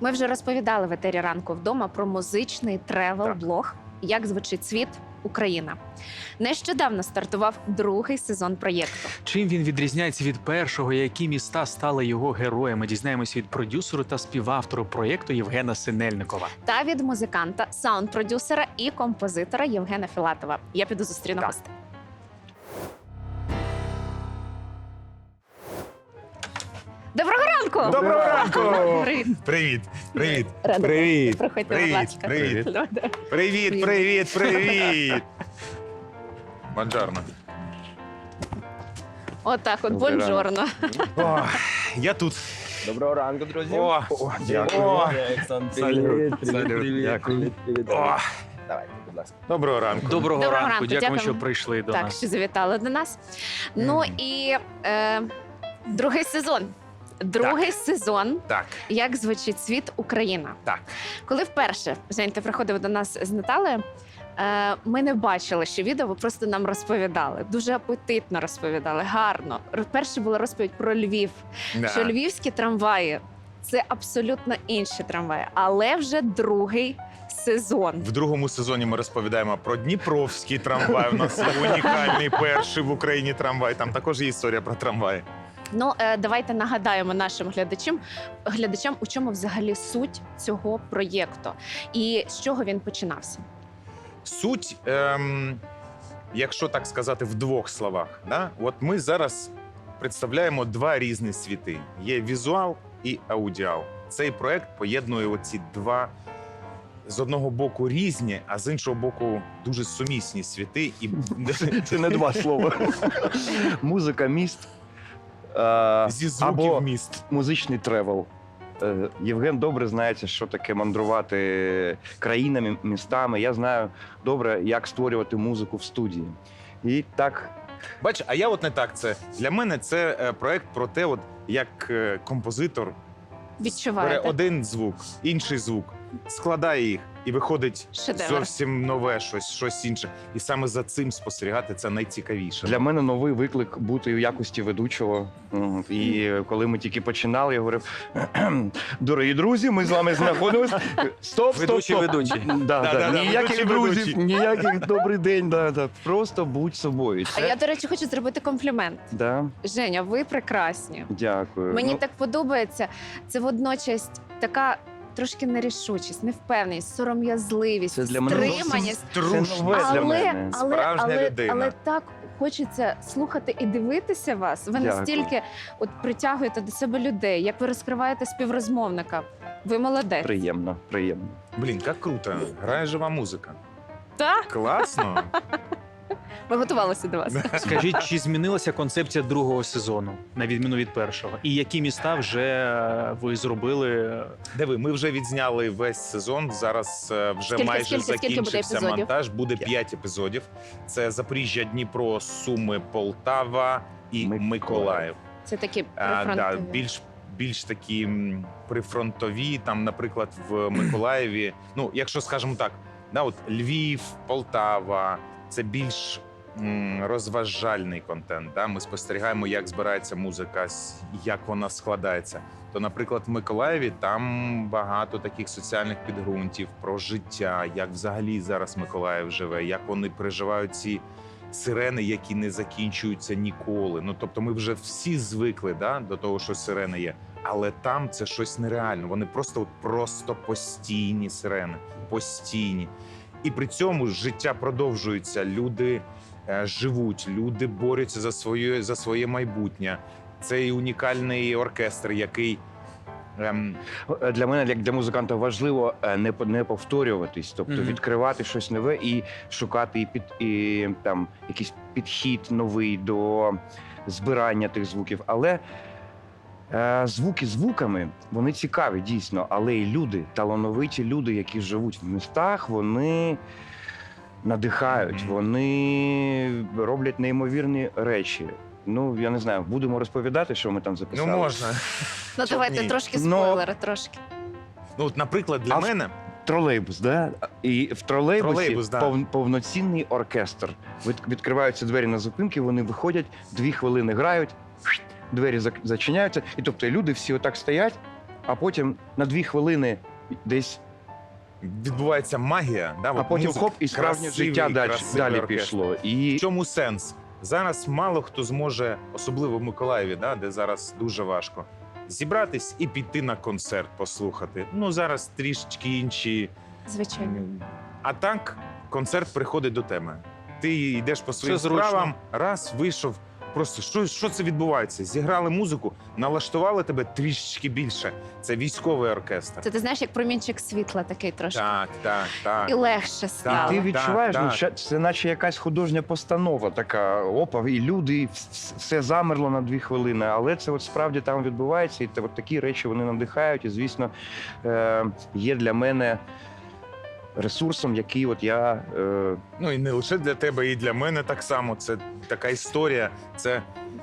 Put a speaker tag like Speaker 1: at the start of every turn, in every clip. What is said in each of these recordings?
Speaker 1: Ми вже розповідали в етері ранку вдома про музичний тревел-блог Як звучить світ Україна. Нещодавно стартував другий сезон проєкту.
Speaker 2: Чим він відрізняється від першого, які міста стали його героями? Дізнаємося від продюсеру та співавтору проєкту Євгена Синельникова.
Speaker 1: Та від музиканта, саунд-продюсера і композитора Євгена Філатова. Я піду зустріну
Speaker 2: Так.
Speaker 1: гостей. Доброго ранку!
Speaker 3: Доброго ранку!
Speaker 1: Привіт.
Speaker 3: Привіт, привіт,
Speaker 1: Рада
Speaker 3: привіт,
Speaker 1: Проходьте, будь
Speaker 3: привіт,
Speaker 1: ласка.
Speaker 3: привіт,
Speaker 1: Добре.
Speaker 3: привіт, привіт, привіт. Бонджорно.
Speaker 1: Отак, от
Speaker 4: Добрий
Speaker 1: бонжорно.
Speaker 3: О, я тут.
Speaker 4: Доброго ранку, друзі.
Speaker 3: О,
Speaker 4: Дякую.
Speaker 3: О,
Speaker 4: Олександр,
Speaker 3: Салют,
Speaker 4: привіт,
Speaker 3: салют,
Speaker 4: привіт, привіт,
Speaker 3: дякую.
Speaker 4: привіт, привіт.
Speaker 3: О,
Speaker 4: Давайте, будь ласка.
Speaker 3: доброго ранку.
Speaker 2: Доброго,
Speaker 1: Доброго
Speaker 2: ранку,
Speaker 1: ранку,
Speaker 2: дякуємо,
Speaker 1: дякуємо.
Speaker 2: що прийшли до
Speaker 1: Так,
Speaker 2: нас.
Speaker 1: що завітали до нас. Ну
Speaker 3: Мгм.
Speaker 1: і е, другий сезон. Другий сезон,
Speaker 3: Так,
Speaker 1: як звучить світ Україна.
Speaker 3: так.
Speaker 1: Коли вперше Жень, ти приходив до нас з Наталею, е, ми не бачили, що відео ви просто нам розповідали. Дуже апетитно розповідали, гарно. Перше була розповідь про Львів,
Speaker 3: Да.
Speaker 1: що львівські трамваї це абсолютно інші трамваї, але вже другий сезон.
Speaker 3: В другому сезоні ми розповідаємо про Дніпровський трамвай. У нас унікальний перший в Україні трамвай. Там також є історія про трамваї.
Speaker 1: Ну е, давайте нагадаємо нашим глядачам, глядачам, у чому взагалі суть цього проєкту і з чого він починався.
Speaker 3: Суть, ем, якщо так сказати, в двох словах, да? от ми зараз представляємо два різні світи: є візуал і аудіал. Цей проект поєднує оці два з одного боку різні, а з іншого боку дуже сумісні світи. І
Speaker 4: Це не два слова. Музика, міст. Е,
Speaker 3: зі звуків
Speaker 4: Або
Speaker 3: міст.
Speaker 4: музичний тревел. Е, Євген добре знається, що таке мандрувати країнами, містами. Я знаю добре, як створювати музику в студії. І так,
Speaker 3: Бач, а я от не так це. Для мене це е, проект про те, от як е, композитор бере
Speaker 1: Відчуваєте
Speaker 3: один звук, інший звук, складає їх і виходить
Speaker 1: Шедевр.
Speaker 3: зовсім нове щось, щось інше. І саме за цим спостерігати це найцікавіше.
Speaker 4: Для мене новий виклик бути у якості ведучого. І коли ми тільки починали, я говорив: дорогі друзі, ми з вами знаходимося. Стоп, стоп,
Speaker 2: Ведучий,
Speaker 4: стоп.
Speaker 2: ведучий.
Speaker 4: Да, да,
Speaker 3: Да-да-да,
Speaker 4: Ніяких
Speaker 3: ведучий,
Speaker 4: друзів,
Speaker 3: ведучий.
Speaker 4: ніяких добрий день. Да, да. Просто будь собою.
Speaker 1: А
Speaker 4: Це,
Speaker 1: я, до речі, хочу зробити комплімент.
Speaker 4: да,
Speaker 1: Женя, ви прекрасні.
Speaker 4: дякую.
Speaker 1: Мені
Speaker 4: Ну,
Speaker 1: так подобається. Це водночас така трошки нерішучість, невпевненість, сором'язливість,
Speaker 4: Це для мене
Speaker 1: стриманість.
Speaker 4: це
Speaker 3: Трушно.
Speaker 4: нове для
Speaker 1: Але,
Speaker 4: мене.
Speaker 1: але,
Speaker 3: Справжня
Speaker 1: але,
Speaker 3: людина.
Speaker 1: але так хочеться слухати і дивитися вас. Ви
Speaker 4: Дякую.
Speaker 1: настільки от притягуєте до себе людей, як ви розкриваєте співрозмовника. Ви молодець.
Speaker 4: Приємно, приємно.
Speaker 3: Блін, як круто! Грає жива музика.
Speaker 1: Так,
Speaker 3: Класно.
Speaker 1: ми готувалися до вас.
Speaker 2: Скажіть, чи змінилася концепція другого сезону на відміну від першого? І які міста вже е, ви зробили?
Speaker 3: Диви, ми вже відзняли весь сезон. Зараз е, вже
Speaker 1: Скільки-
Speaker 3: майже
Speaker 1: скільки- скільки буде
Speaker 3: закінчився
Speaker 1: епізодів?
Speaker 3: монтаж. Буде 5 епізодів. Це Запоріжжя, Дніпро, Суми, Полтава і
Speaker 4: Миколаїв.
Speaker 3: Миколаїв.
Speaker 1: Це такі
Speaker 3: А, да,
Speaker 1: прифронтові.
Speaker 3: більш більш такі м, прифронтові, там, наприклад, в Миколаєві. Ну, якщо скажемо так, да, от Львів, Полтава, це більш розважальний контент. Да? Ми спостерігаємо, як збирається музика, як вона складається. То, наприклад, в Миколаєві там багато таких соціальних підґрунтів про життя, як взагалі зараз Миколаїв живе, як вони переживають ці сирени, які не закінчуються ніколи. Ну тобто, ми вже всі звикли да, до того, що сирени є. Але там це щось нереально. Вони просто просто постійні сирени, постійні. І при цьому життя продовжується. Люди живуть, люди борються за своє за своє майбутнє. Цей унікальний оркестр, який ем,
Speaker 4: Е, Для мене, як для музиканта, важливо е, не не повторюватись, тобто
Speaker 2: Мгм.
Speaker 4: відкривати щось нове і шукати і під і там якийсь підхід новий до збирання тих звуків. Але е, звуки звуками вони цікаві дійсно. Але і люди, талановиті люди, які живуть в містах, вони надихають, вони роблять неймовірні речі. Ну я не знаю, будемо розповідати, що ми там
Speaker 3: ну можна.
Speaker 1: Ну давайте
Speaker 3: Ні.
Speaker 1: трошки
Speaker 4: Ну,
Speaker 1: спойлери, трошки.
Speaker 3: Ну, от, наприклад, для
Speaker 4: А в-
Speaker 3: мене
Speaker 4: Тролейбус, да? І в тролейбусі
Speaker 3: Тролейбус, да.
Speaker 4: пов- повноцінний оркестр. Від- Відкриваються двері на зупинки, вони виходять, дві хвилини грають, двері зак- зачиняються. І тобто люди всі отак стоять а потім на дві хвилини десь,
Speaker 3: Відбувається магія, да,
Speaker 4: а
Speaker 3: от
Speaker 4: потім
Speaker 3: музика,
Speaker 4: хоп, і справжнє
Speaker 3: красивий,
Speaker 4: життя далі,
Speaker 3: красивий
Speaker 4: далі
Speaker 3: оркестр.
Speaker 4: пішло. І
Speaker 3: В чому сенс? Зараз мало хто зможе, особливо в Миколаєві, да, де зараз дуже важко, зібратись і піти на концерт послухати. Ну зараз трішечки інші.
Speaker 1: Звичайно.
Speaker 3: А так, концерт приходить до теми. Ти йдеш по своїм
Speaker 2: зручно.
Speaker 3: справам, раз вийшов. Просто що, що це відбувається? Зіграли музику, налаштували тебе трішечки більше. Це військовий оркестр.
Speaker 1: Це ти знаєш, як промінчик світла такий трошки.
Speaker 3: Так, так, так.
Speaker 1: І легше стало.
Speaker 4: ти
Speaker 3: так,
Speaker 4: відчуваєш, ну,
Speaker 3: так.
Speaker 4: це наче якась художня постанова, така опа, і люди, і все замерло на дві хвилини. Але це от справді там відбувається, і те- от такі речі вони надихають. І звісно, е, є для мене ресурсом, який от я е,
Speaker 3: Ну і не лише для тебе, і для мене так само. Це така історія. Це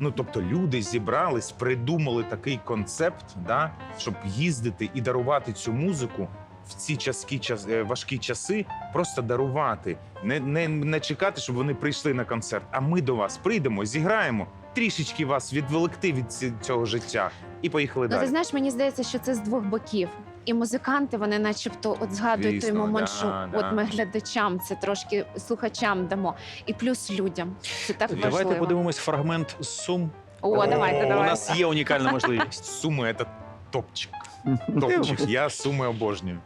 Speaker 3: ну тобто, люди зібрались, придумали такий концепт, да, щоб їздити і дарувати цю музику в ці часки, час, е, важкі часи, просто дарувати, не, не, не чекати, щоб вони прийшли на концерт. А ми до вас прийдемо, зіграємо, трішечки вас відволікти від цього життя, і поїхали
Speaker 1: Ну, ти знаєш, мені здається, що це з двох боків. І музиканти, вони начебто от згадують той
Speaker 3: Звісно,
Speaker 1: момент,
Speaker 3: да,
Speaker 1: що
Speaker 3: да.
Speaker 1: от ми глядачам це трошки слухачам дамо, і плюс людям. Це так
Speaker 2: Давайте подивимось фрагмент сум.
Speaker 1: О, давайте,
Speaker 3: давайте.
Speaker 2: У нас є унікальна можливість.
Speaker 3: Суми це топчик. Топчик. Я суми обожнюю.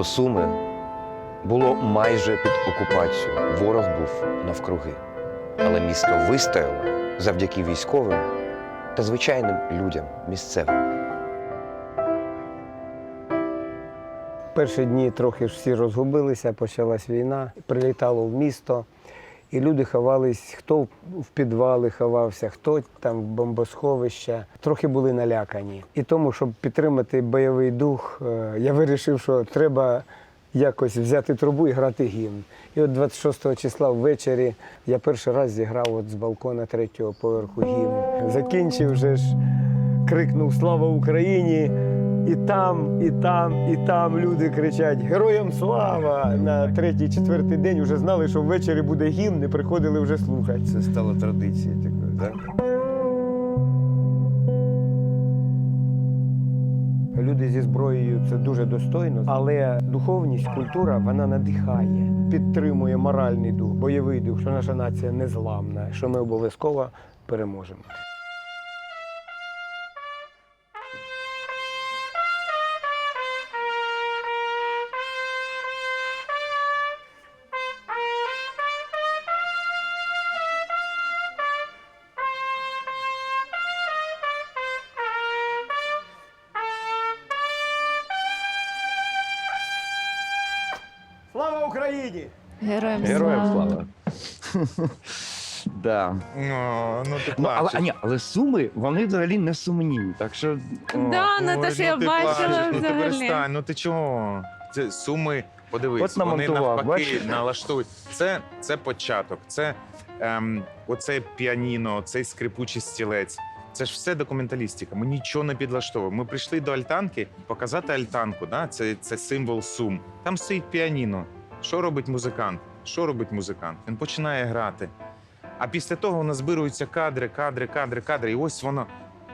Speaker 5: Місто Суми було майже під окупацією. Ворог був навкруги. Але місто вистояло завдяки військовим та звичайним людям місцевим.
Speaker 6: Перші дні трохи ж всі розгубилися, почалась війна, прилітало в місто, і люди ховались, хто в- підвали ховався, хто там в бомбосховища. Трохи були налякані. І тому, щоб підтримати бойовий дух, е, я вирішив, що треба якось взяти трубу і грати гімн. І от 26 числа ввечері я перший раз зіграв от з балкона третього поверху гімн. Закінчив вже ж, крикнув Слава Україні! І там, і там, і там люди кричать Героям слава! На третій, четвертий день вже знали, що ввечері буде гімн, і приходили вже слухати.
Speaker 4: це стало традицією такою, так?
Speaker 6: Люди зі зброєю це дуже достойно, але духовність, культура вона надихає, підтримує моральний дух, бойовий дух, що наша нація незламна, що ми обов'язково переможемо. Україні!
Speaker 1: Героям,
Speaker 4: Героям слава. Да.
Speaker 3: Ну, ну ти
Speaker 4: Ну, але,
Speaker 3: плачеш.
Speaker 4: ні, але суми вони взагалі не сумні. Так що
Speaker 1: Да, ну те,
Speaker 3: Ой,
Speaker 1: що я бачила
Speaker 3: плачеш, Ну ти
Speaker 1: взагалі.
Speaker 3: перестань, ну ти чого? Це суми, подивись,
Speaker 4: От
Speaker 3: вони
Speaker 4: намонтував,
Speaker 3: навпаки
Speaker 4: бачиш?
Speaker 3: налаштують. Це, це початок, це ем, оце піаніно, цей скрипучий стілець. Це ж все документалістика. Ми нічого не підлаштовуємо. Ми прийшли до альтанки показати альтанку. Да? Це, це символ сум. Там стоїть піаніно. Що робить музикант? Що робить музикант? Він починає грати. А після того назбируються кадри, кадри, кадри, кадри. І ось воно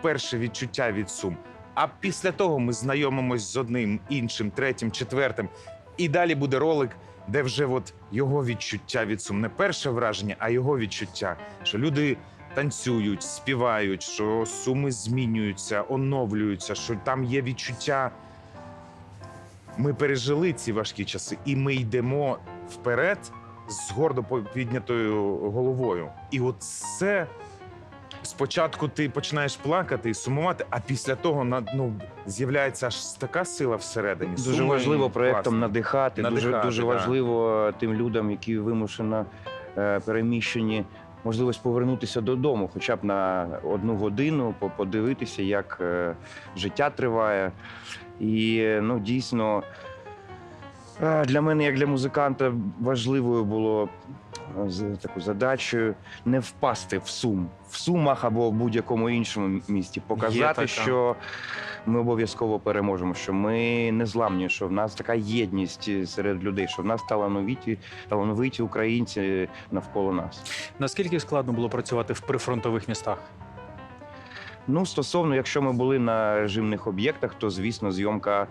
Speaker 3: перше відчуття від сум. А після того ми знайомимось з одним, іншим, третім, четвертим. І далі буде ролик, де вже от його відчуття від сум. Не перше враження, а його відчуття. Що люди танцюють, співають, що суми змінюються, оновлюються, що там є відчуття. Ми пережили ці важкі часи, і ми йдемо вперед з гордо піднятою головою. І от це спочатку ти починаєш плакати і сумувати, а після того на- ну, з'являється аж така сила всередині.
Speaker 4: Дуже
Speaker 3: Суми
Speaker 4: важливо проєктом
Speaker 3: класні.
Speaker 4: надихати. Дуже дуже
Speaker 3: да.
Speaker 4: важливо тим людям, які вимушено е, переміщені, можливість повернутися додому, хоча б на одну годину, по- подивитися, як е, життя триває. І е, ну дійсно е, для мене, як для музиканта, важливою було е, таку задачею не впасти в сум в сумах або в будь-якому іншому місті, показати, що ми обов'язково переможемо, що ми не зламні, що в нас така єдність серед людей, що в нас талановиті, талановиті українці навколо нас.
Speaker 2: Наскільки складно було працювати в прифронтових містах?
Speaker 4: Ну, стосовно, якщо ми були на режимних об'єктах, то звісно, зйомка.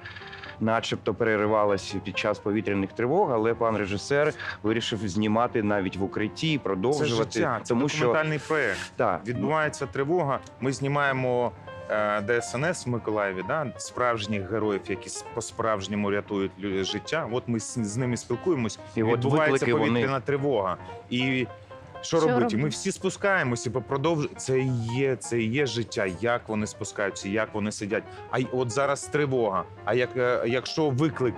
Speaker 4: Начебто переривалася під час повітряних тривог, але пан режисер вирішив знімати навіть в укритті, і
Speaker 3: Це
Speaker 4: продовжувати,
Speaker 3: життя, це
Speaker 4: тому що
Speaker 3: документальний проєкт.
Speaker 4: так,
Speaker 3: Відбувається тривога. Ми знімаємо е, ДСНС в Миколаєві, да? справжніх героїв, які с- по-справжньому рятують лю- життя. От ми з, з ними спілкуємось.
Speaker 4: і от
Speaker 3: відбувається
Speaker 4: виклики
Speaker 3: повітряна
Speaker 4: вони
Speaker 3: тривога. І що, робити?
Speaker 1: робити?
Speaker 3: Ми всі спускаємося, бо продовж... це і є, це і є життя, як вони спускаються, як вони сидять. А й от зараз тривога. А як, е, якщо виклик,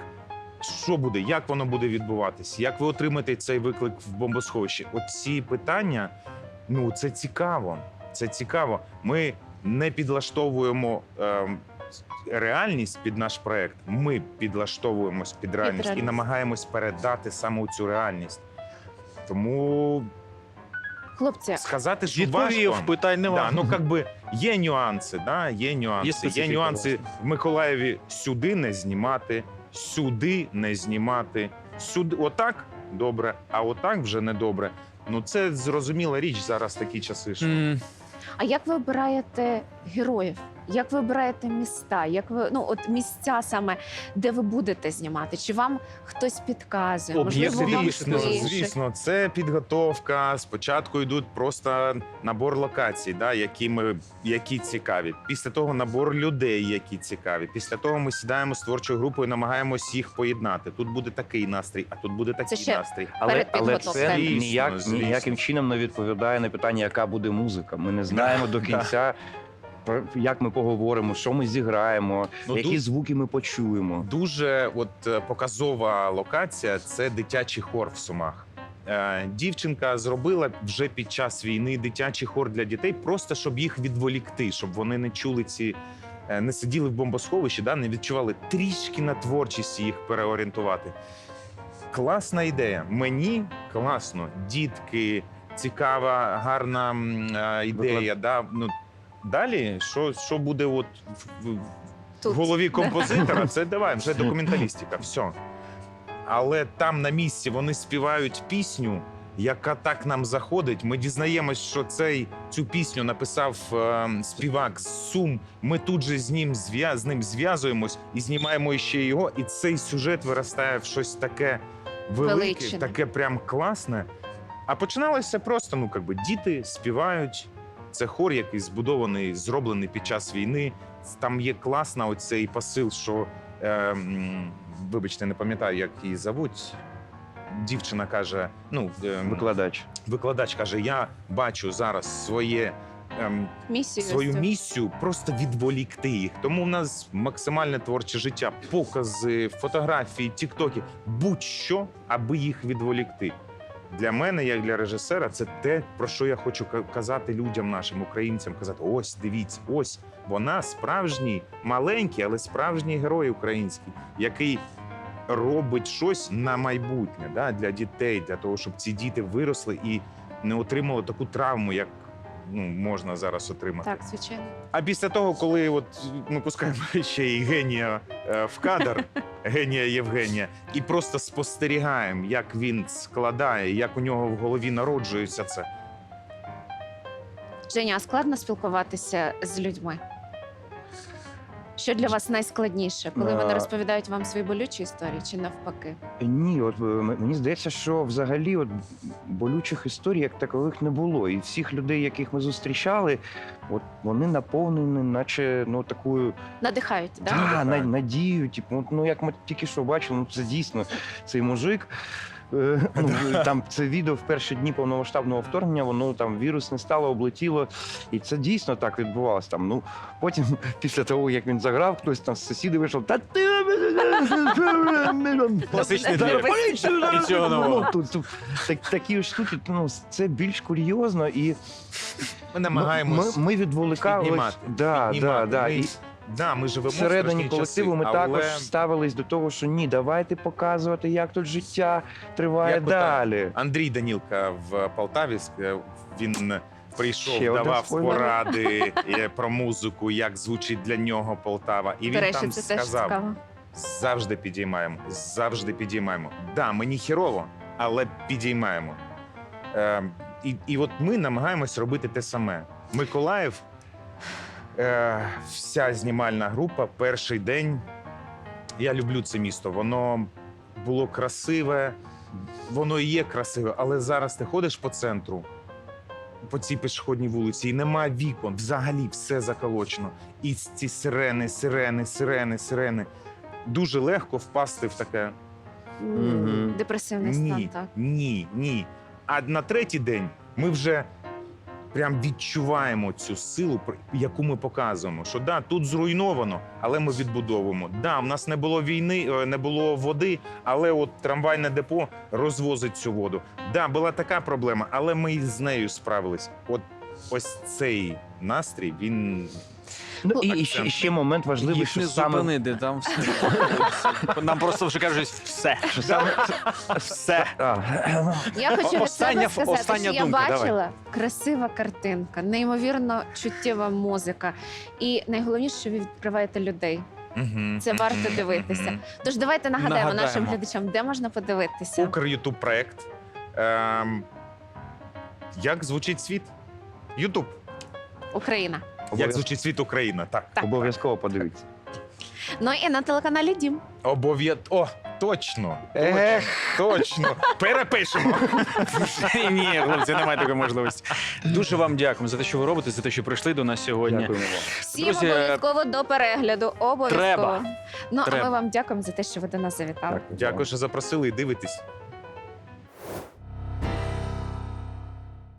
Speaker 3: що буде? Як воно буде відбуватись? Як ви отримаєте цей виклик в бомбосховищі? От ці питання, ну це цікаво. Це цікаво. Ми не підлаштовуємо. ем, Реальність під наш проект. Ми підлаштовуємось під реальність і
Speaker 1: реальність.
Speaker 3: намагаємось передати саме цю реальність. Тому
Speaker 1: Хлопці,
Speaker 3: сказати, що
Speaker 2: Відповів,
Speaker 3: важко.
Speaker 2: питань нема.
Speaker 3: Да, ну как би є нюанси, да, є нюанси. Є,
Speaker 2: специфіка,
Speaker 3: нюанси в Миколаєві сюди не знімати, сюди не знімати, сюди отак добре, а отак вже не добре. Ну це зрозуміла річ зараз такі часи. Що...
Speaker 2: М,
Speaker 1: а як ви обираєте героїв? Як ви обираєте міста? Як ви ну от місця саме, де ви будете знімати? Чи вам хтось підказує?
Speaker 2: Об'єкти
Speaker 3: Звісно, звісно, це підготовка. Спочатку йдуть просто набор локацій, да, які ми які цікаві. Після того набор людей, які цікаві. Після того ми сідаємо з творчою групою, намагаємось їх поєднати. Тут буде такий настрій, а тут буде такий
Speaker 1: ще
Speaker 3: настрій.
Speaker 4: Але, але це
Speaker 3: Звісно,
Speaker 4: ніяк,
Speaker 3: звісно.
Speaker 4: ніяким чином не відповідає на питання, яка буде музика. Ми не знаємо до кінця, як ми поговоримо, що ми зіграємо,
Speaker 3: Ну,
Speaker 4: які
Speaker 3: тут-
Speaker 4: звуки ми почуємо.
Speaker 3: Дуже от е, показова локація це дитячий хор в Сумах. Е, Дівчинка зробила вже під час війни дитячий хор для дітей, просто щоб їх відволікти, щоб вони не чули ці, е, не сиділи в бомбосховищі, да, не відчували трішки на творчість їх переорієнтувати. Класна ідея. Мені класно. Дітки, цікава, гарна ідея. Да? Ну, далі, що, що буде от в, в, в голові композитора, це давай, вже документалістика, все. Але там на місці вони співають пісню, яка так нам заходить. Ми дізнаємось, що цей цю пісню написав е, співак з Сум. Ми тут же з ним зв'я, з ним зв'язуємось і знімаємо ще його. І цей сюжет виростає в щось таке велике,
Speaker 1: Величне.
Speaker 3: таке прям класне. А починалося просто: ну, якби діти співають. Це хор, який збудований, зроблений під час війни. Там є класна оцей посил, що е, вибачте, не пам'ятаю, як її зовуть. Дівчина каже: ну, е,
Speaker 4: Викладач.
Speaker 3: викладач каже: Я бачу зараз своє. ем,
Speaker 1: Місію
Speaker 3: свою місію просто відволікти їх. Тому в нас максимальне творче життя, покази, фотографії, тіктоки, будь-що, аби їх відволікти. Для мене, як для режисера, це те, про що я хочу ка- казати людям нашим українцям. Казати: ось дивіться, ось вона справжній, маленький, але справжній герой український, який робить щось на майбутнє да, для дітей, для того, щоб ці діти виросли і не отримали таку травму, як ну, можна зараз отримати.
Speaker 1: Так, звичайно.
Speaker 3: А після того, коли от ми пускаємо ще й генія е, в кадр, генія Євгенія, і просто спостерігаємо, як він складає, як у нього в голові народжується це.
Speaker 1: Женя, а складно спілкуватися з людьми? Що для вас найскладніше, коли вони
Speaker 4: Е.
Speaker 1: розповідають вам свої болючі історії, чи навпаки?
Speaker 4: Ні, от е, м- мені здається, що взагалі от болючих історій як такових не було. І всіх людей, яких ми зустрічали, от вони наповнені, наче ну такою
Speaker 1: Надихають, да?
Speaker 4: да, на, надією. Типу, от, ну як ми тільки що бачили, ну це дійсно цей мужик. Е, Ну, там це відео в перші дні повномасштабного вторгнення, воно там вірус не стало, облетіло. І це дійсно так відбувалося. Там, ну, потім, після того, як він заграв, хтось там з сусідів вийшов, та ти
Speaker 2: Класичний
Speaker 4: Да, поліцію зараз
Speaker 2: І нового.
Speaker 4: Ну, тут, тут, так, такі штуки, ну, це більш курйозно, і
Speaker 3: Ми намагаємось
Speaker 4: ми, ми відволікались.
Speaker 3: піднімати.
Speaker 4: Да,
Speaker 3: піднімати.
Speaker 4: да, да.
Speaker 3: Да, ми живемо
Speaker 4: всередині колективу
Speaker 3: часи,
Speaker 4: ми
Speaker 3: але...
Speaker 4: також ставились до того, що ні, давайте показувати, як тут життя триває
Speaker 3: Як
Speaker 4: далі.
Speaker 3: Андрій Данілка в Полтаві він прийшов,
Speaker 4: Ще
Speaker 3: давав поради е, про музику, як звучить для нього Полтава. І він
Speaker 1: речі,
Speaker 3: там
Speaker 1: це
Speaker 3: сказав: завжди підіймаємо, завжди підіймаємо. Да, мені хірово, але підіймаємо. Е, і, і от ми намагаємось робити те саме. Миколаїв, е, вся знімальна група, перший день. Я люблю це місто. Воно було красиве, воно і є красиве, але зараз ти ходиш по центру, по цій пішохідній вулиці, і немає вікон. Взагалі все заколочено. І ці сирени, сирени, сирени, сирени. Дуже легко впасти в таке.
Speaker 4: Мгм.
Speaker 1: Депресивний стан,
Speaker 3: Ні,
Speaker 1: так.
Speaker 3: ні, ні. А на третій день ми вже прям відчуваємо цю силу, яку ми показуємо. Що да, тут зруйновано, але ми відбудовуємо. Да, в нас не було війни, е, не було води, але от трамвайне депо розвозить цю воду. Да, була така проблема, але ми з нею справились. От ось цей настрій, він
Speaker 4: Ну, і, і, ще, і ще момент важливий,
Speaker 2: Їх
Speaker 4: що
Speaker 2: не
Speaker 4: саме,
Speaker 2: зупинити, там все. Нам просто вже кажуть все.
Speaker 4: що саме
Speaker 2: Все.
Speaker 4: а,
Speaker 1: Я хочу від
Speaker 2: Остання-
Speaker 1: себе сказати,
Speaker 2: остання
Speaker 1: що
Speaker 2: думка,
Speaker 1: я
Speaker 2: давай.
Speaker 1: бачила красива картинка, неймовірно чуттєва музика. І найголовніше, що ви відкриваєте людей.
Speaker 3: Мгм,
Speaker 1: Це варто дивитися. Тож давайте нагадаємо, нашим глядачам, де можна подивитися.
Speaker 3: Укр Ютуб проект. Ем, як звучить світ? Ютуб.
Speaker 1: Україна.
Speaker 3: Як звучить світ Україна? Так.
Speaker 1: Так.
Speaker 4: обов'язково подивіться.
Speaker 1: Ну і на телеканалі Дім.
Speaker 3: Обов'яз... О, точно.
Speaker 4: Ех.
Speaker 3: Точно. Перепишемо.
Speaker 2: Ні, хлопці, немає такої можливості. Дуже вам дякуємо за те, що ви робите, за те, що прийшли до нас сьогодні.
Speaker 4: Дякуємо вам.
Speaker 1: Всім
Speaker 2: Друзі,
Speaker 1: обов'язково до перегляду. Обов'язково.
Speaker 2: треба.
Speaker 1: Ну а
Speaker 2: Треба.
Speaker 1: ми вам дякуємо за те, що ви до нас завітали.
Speaker 4: Дякую.
Speaker 3: Дякую, що запросили і дивитесь.